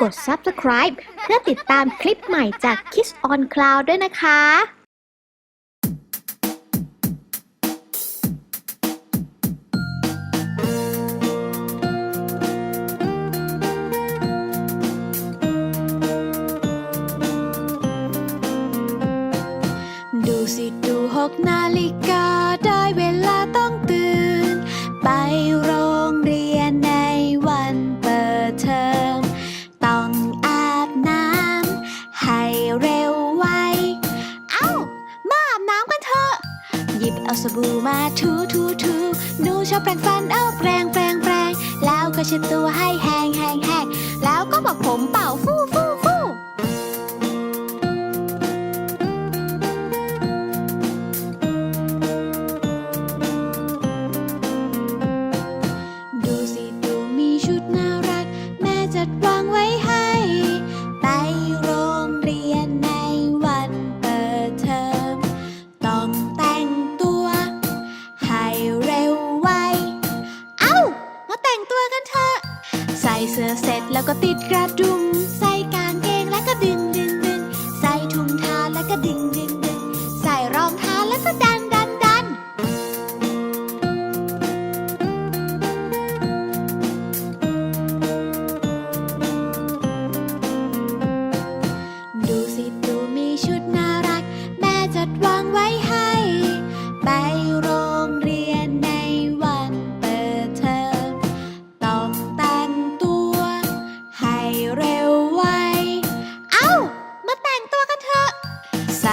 กด subscribe เพื่อติดตามคลิปใหม่จาก Kiss on Cloud ด้วยนะคะดูสิดูหกนาฬิกา เอาสบู่มาทูทูทูหนูชอบแปรงฟันเอาแปรงแปรงแปรงแล้วก็เช็ดตัวให้แห้งแห้ง แต่งตัวกันเถอะ ใส่เสื้อเสร็จแล้วก็ติดกระดุมใส่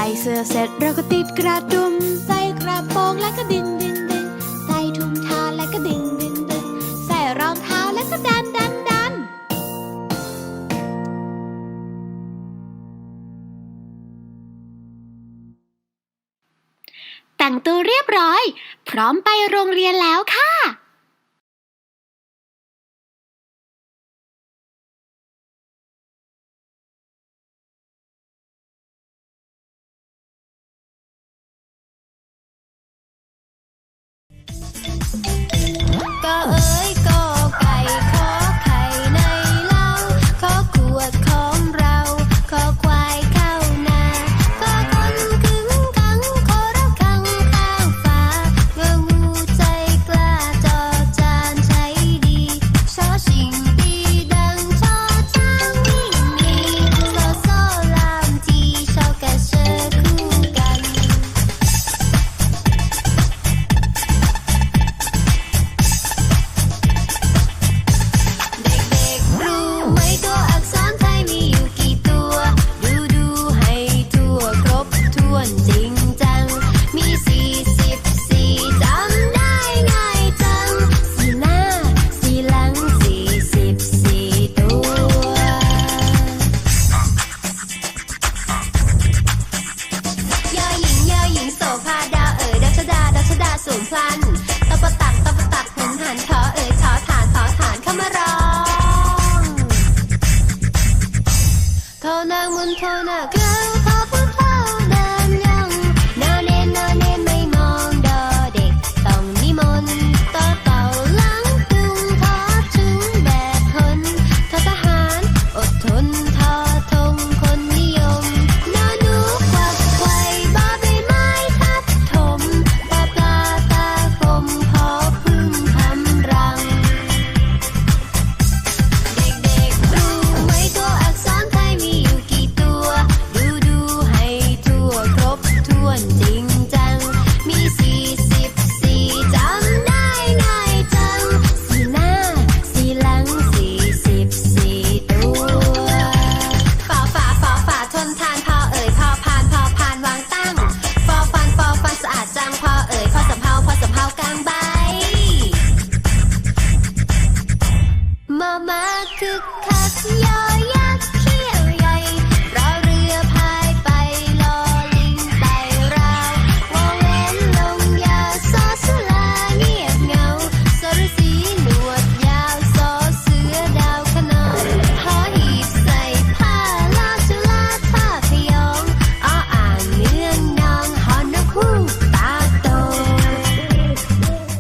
ใส่เสื้อเสร็จเราก็ติดกระดุม ใส่กระโปรงแล้วก็ดึงดึงดึงใส่ถุงเท้าแล้วก็ดึงดึงดึงใส่รองเท้าแล้วก็ดันดันดันแต่งตัวเรียบร้อย พร้อมไปโรงเรียนแล้วค่ะ 떠나 문 터나 มาคึกคักยา